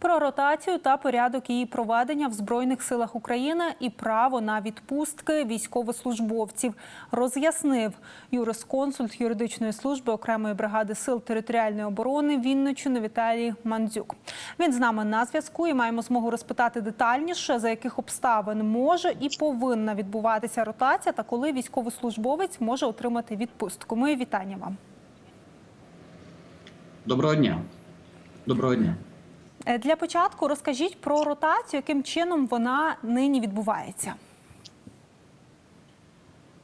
Про ротацію та порядок її проведення в збройних силах України і право на відпустки військовослужбовців роз'яснив юрисконсульт юридичної служби окремої бригади сил територіальної оборони Вінничини Віталій Мандзюк. Він з нами на зв'язку і маємо змогу розпитати детальніше, за яких обставин може і повинна відбуватися ротація, та коли військовослужбовець може отримати відпустку. Мої вітання вам. Доброго дня. Доброго дня. Е, Для початку розкажіть про ротацію, яким чином вона нині відбувається.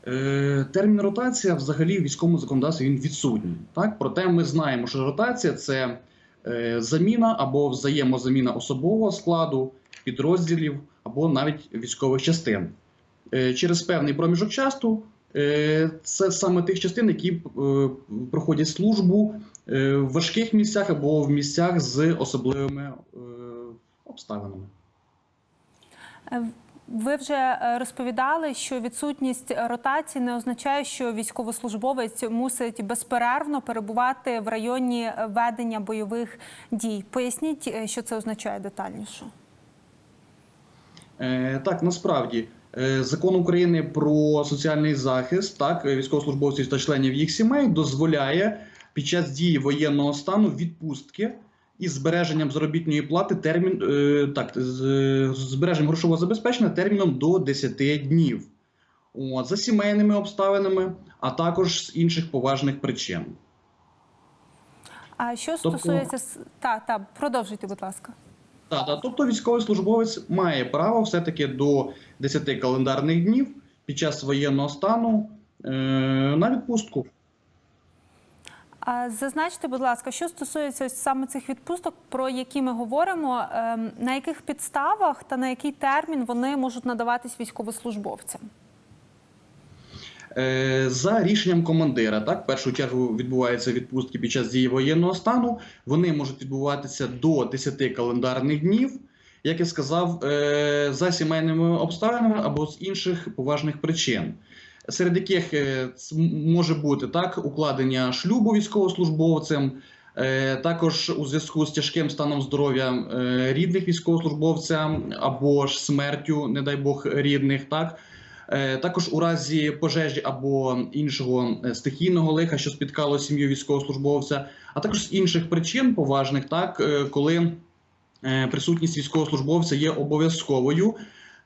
Е, термін ротація взагалі в військовому законодавстві він відсутній. Так? Проте ми знаємо, що ротація це е, заміна або взаємозаміна особового складу, підрозділів або навіть військових частин. Через певний проміжок часу це саме тих частин, які проходять службу в важких місцях або в місцях з особливими е, обставинами. Е, Ви вже е, розповідали, що відсутність ротації не означає, що військовослужбовець мусить безперервно перебувати в районі ведення бойових дій. Поясніть, е, що це означає детальніше. Е, Так, насправді е, закон України про соціальний захист, так е, військовослужбовців та членів їх сімей дозволяє під час дії воєнного стану відпустки із збереженням заробітної плати термін е, так з збереженням грошового забезпечення терміном до 10 днів. От, за сімейними обставинами, а також з інших поважних причин. А що Тобто- стосується та, та продовжуйте, будь ласка. Так, так, тобто військовослужбовець має право все-таки до 10 календарних днів під час воєнного стану е, на відпустку. Зазначте, будь ласка, що стосується ось саме цих відпусток, про які ми говоримо, ем, на яких підставах та на який термін вони можуть надаватись військовослужбовцям? Е, За рішенням командира, так, в першу чергу відбуваються відпустки під час дії воєнного стану. Вони можуть відбуватися до 10 календарних днів, як я сказав, е, за сімейними обставинами або з інших поважних причин. Серед яких е, може бути так укладення шлюбу військовослужбовцем, е, також у зв'язку з тяжким станом здоров'я е, рідних військовослужбовця або ж смертю, не дай Бог, рідних, так. Також у разі пожежі або іншого стихійного лиха, що спіткало сім'ю військовослужбовця, а також з інших причин поважних, так коли присутність військовослужбовця є обов'язковою.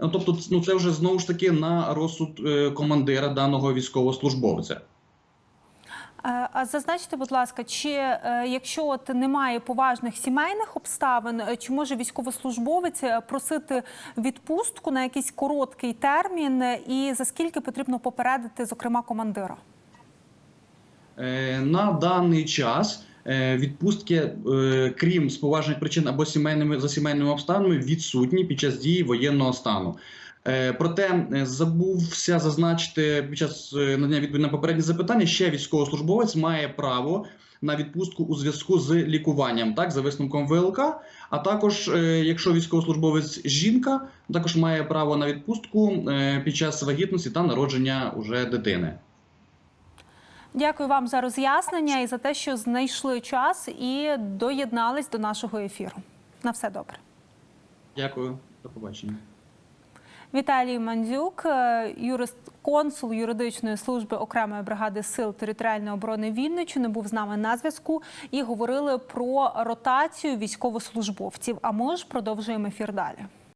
Ну, Тобто, ну це вже знову ж таки на розсуд е, командира даного військовослужбовця. Е, А зазначте, будь ласка, чи е, якщо от немає поважних сімейних обставин, чи може військовослужбовець просити відпустку на якийсь короткий термін, і за скільки потрібно попередити, зокрема, командира? На даний час відпустки, е, крім з поважних причин або сімейними за сімейними обставинами, відсутні під час дії воєнного стану. Е, Проте е, забувся зазначити під час е, надання відповіді на попередні запитання, ще військовослужбовець має право на відпустку у зв'язку з лікуванням, так за висновком ВЛК. А також, е, якщо військовослужбовець жінка, також має право на відпустку е, під час вагітності та народження уже дитини. Дякую вам за роз'яснення і за те, що знайшли час і доєднались до нашого ефіру. На все добре. Дякую, до побачення. Віталій Мандзюк, е, юрист, консул юридичної служби окремої бригади сил територіальної оборони Вінниччини, був з нами на зв'язку і говорили про ротацію військовослужбовців. А ми ж продовжуємо ефір далі.